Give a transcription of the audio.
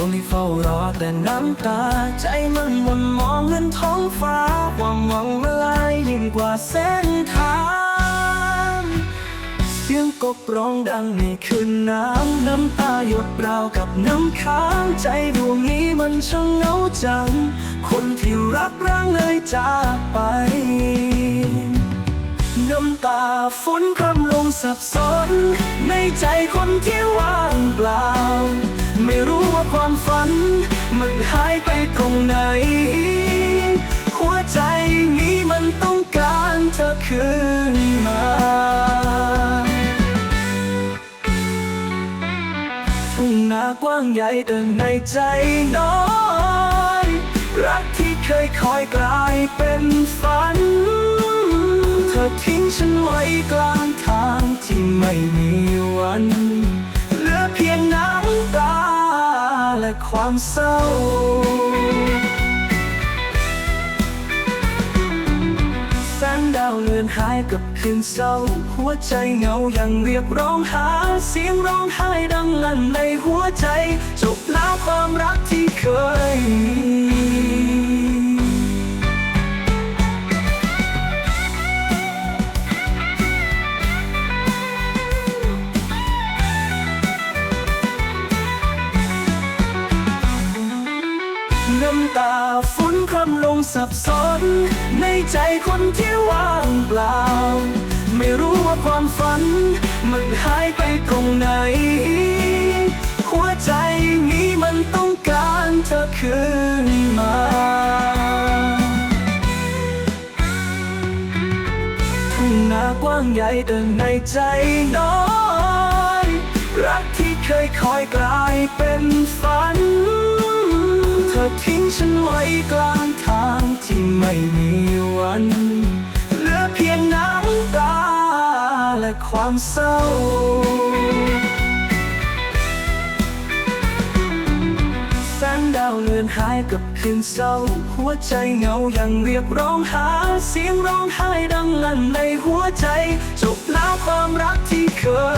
คนที่เฝ้ารอแต่น้ำตา ใจมันวนมองเงินท้องฟ้าความหวังละลายยิ่งกว่าเส้นทางเสียงกบร้องดังในคืนน้ำน้ำตาหยดราวกับน้ำค้างใจดวงนี้มันช่างเหงาจัง คนที่รักร่างเลยจากไปน้ำตาฝนคำลงสับสน ในใจคนที่ว่า หายไปตรงไหน หัวใจนี้มันต้องการเธอคืนมาทุ่งนากว้างใหญ่แต่ในใจน้อย รักที่เคยคอยกลายเป็นฝัน เธอทิ้งฉันไว้กลางทางที่ไม่มี ความเศร้า แสงดาวเลือนหายกับคืนเศร้า หัวใจเหงายังเรียกร้องหา เสียงร้องไห้ดังลั่นในหัวใจ จบแล้วความรักที่เคยมี สับสน ในใจคนที่ว่างเปล่า ไม่รู้ว่าความฝัน มันหายไปตรงไหน หัวใจนี้มันต้องการเธอคืนมาทุ่งนากว้างใหญ่แต่ในใจน้อย รักที่เคยคอยกลายเป็นฝัน อทิ้งฉันไว้กลางทางที่ไม่มีวัน เหลือเพียงน้ำตาและความเศร้าแสงดาวเลือนหายกับคืนเศร้า หัวใจเหงายังเรียกร้องหา เสียงร้องไห้ดังลั่นในหัวใจ จบแล้วความรักที่เคย